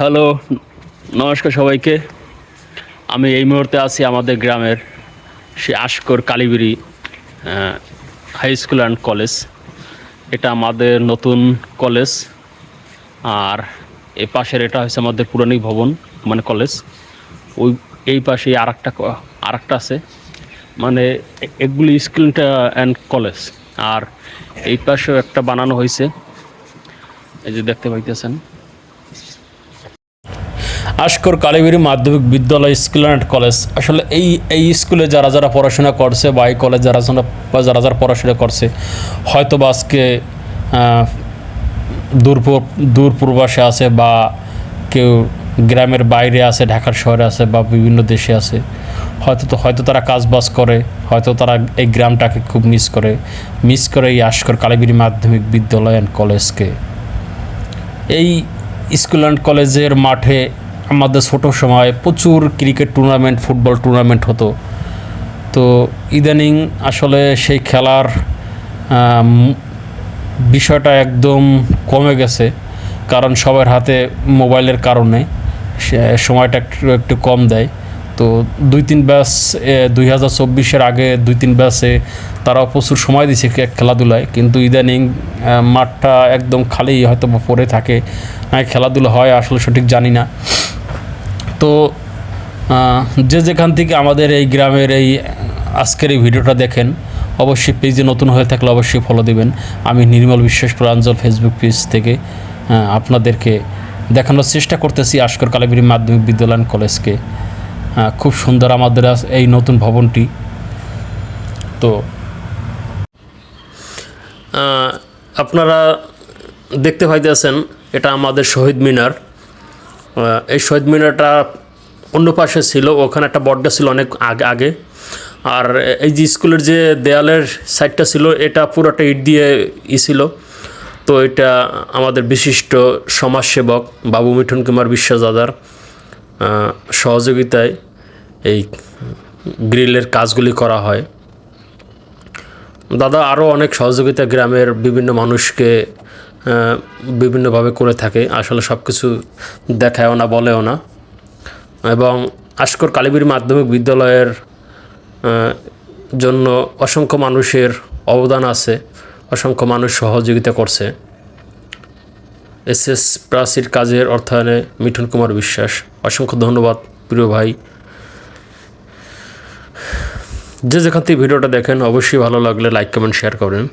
Hello, নমস্কার সবাইকে। আমি এই মুহূর্তে আছি আমাদের গ্রামের সে Ashkar Kalibiri high school and college এটা আমাদের নতুন কলেজ আর এ পাশের এটা হচ্ছে আমাদের পুরানি ভবন মানে কলেজ ওই, এই পাশে আর একটা আর একটা আছে মানে এগুলি স্কুলটা অ্যান্ড কলেজ আর এই পাশেও একটা বানানো হয়েছে। এই যে দেখতে পাইতেছেন। আশকর কালীবিরি মাধ্যমিক বিদ্যালয় স্কুল অ্যান্ড কলেজ। আসলে এই এই স্কুলে যারা যারা পড়াশোনা করছে বা এই কলেজ যারা যারা যারা যারা পড়াশোনা করছে হয়তো বা আজকে দূর দূর পূর্বাসে আছে বা কেউ গ্রামের বাইরে আছে, ঢাকার শহরে আছে বা বিভিন্ন দেশে আছে, হয়তো তো, হয়তো তারা কাজবাজ করে, হয়তো তারা এই গ্রামটাকে খুব মিস করে মিস করে এই আশকর কালীবিরি মাধ্যমিক বিদ্যালয় অ্যান্ড কলেজকে। এই স্কুল অ্যান্ড কলেজের মাঠে আমাদের ছোটো সময় প্রচুর ক্রিকেট টুর্নামেন্ট ফুটবল টুর্নামেন্ট হতো। তো ইদানিং আসলে সেই খেলার বিষয়টা একদম কমে গেছে, কারণ সবার হাতে মোবাইলের কারণে সময়টা একটু একটু কম দেয়। তো দুই তিন ব্যাচ দুই হাজার চব্বিশের আগে দুই তিন ব্যাচে তারাও প্রচুর সময় দিছে খেলাধুলায়, কিন্তু ইদানিং মাঠটা একদম খালি হয়তো পড়ে থাকে। খেলাধুলা হয় আসলে সঠিক জানি না। তো যে যেখান থেকে আমাদের এই গ্রামের এই আজকের এই ভিডিওটা দেখেন, অবশ্যই পেজে নতুন হয়ে থাকলে অবশ্যই ফলো দিবেন। আমি নির্মল বিশ্বাস প্রাঞ্জল ফেসবুক পেজ থেকে আপনাদেরকে দেখানোর চেষ্টা করতেছি আশকর কালাবিরি মাধ্যমিক বিদ্যালয় কলেজকে। খুব সুন্দর আমাদের এই নতুন ভবনটি। তো আপনারা দেখতে পাইতেছেন, এটা আমাদের শহীদ মিনার। এই শহীদ মিনারটা অন্য পাশে ছিল, ওখানে একটা বটগা ছিল অনেক আগে আগে। আর এই যে স্কুলের যে দেয়ালের সাইডটা ছিল, এটা পুরোটা ইট দিয়ে ই ছিল। তো এটা আমাদের বিশিষ্ট সমাজসেবক বাবু মিঠুন কুমার বিশ্বাসদাদার সহযোগিতায় এই গ্রিলের কাজগুলি করা হয়। দাদা আরও অনেক সহযোগিতা গ্রামের বিভিন্ন মানুষকে বিভিন্নভাবে করে থাকে। আসলে সব কিছু দেখায়ও না, বলেও না। এবং আশকর কালীবীর মাধ্যমিক বিদ্যালয়ের জন্য অসংখ্য মানুষের অবদান আছে, অসংখ্য মানুষ সহযোগিতা করছে। এস এস প্রাচীর কাজের অর্থায়নে মিঠুন কুমার বিশ্বাস, অসংখ্য ধন্যবাদ প্রিয় ভাই। যে যেখান থেকে ভিডিওটা দেখেন, অবশ্যই ভালো লাগলে লাইক কমেন্ট শেয়ার করেন